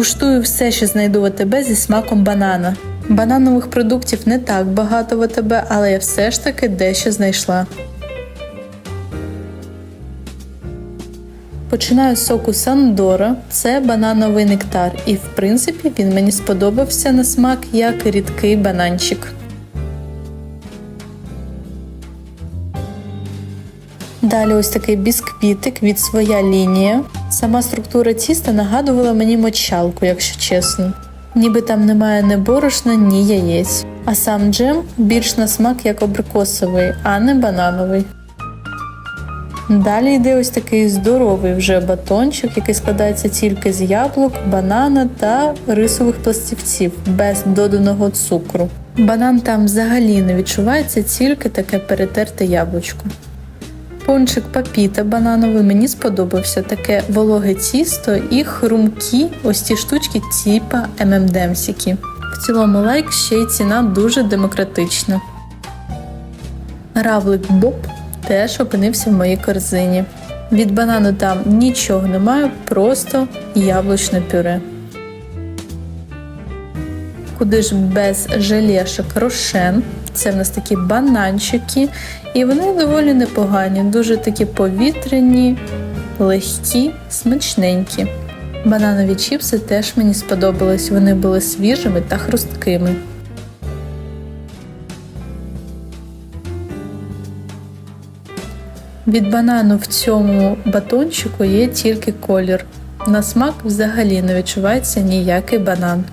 Куштую все, що знайду в зі смаком банана. Бананових продуктів не так багато в АТБ, але я все ж таки дещо знайшла. Починаю з соку Сандора, це банановий нектар, і в принципі він мені сподобався на смак як рідкий бананчик. Далі ось такий бісквітик від своя лінія. Сама структура тіста нагадувала мені мочалку, якщо чесно. Ніби там немає ні борошна, ні яєць. А сам джем більш на смак як абрикосовий, а не банановий. Далі йде ось такий здоровий вже батончик, який складається тільки з яблук, банана та рисових пластівців без доданого цукру. Банан там взагалі не відчувається, тільки таке перетерте яблучко. Пончик папіта банановий мені сподобався таке вологе тісто і хрумкі ось ці штучки типа ММДМсіки. В цілому лайк ще й ціна дуже демократична. Равлик Боб теж опинився в моїй корзині. Від банану там нічого немає, просто яблучне пюре. Куди ж без желешок рошен. Це в нас такі бананчики, і вони доволі непогані, дуже такі повітряні, легкі, смачненькі. Бананові чіпси теж мені сподобались, вони були свіжими та хрусткими. Від банану в цьому батончику є тільки колір. На смак взагалі не відчувається ніякий банан.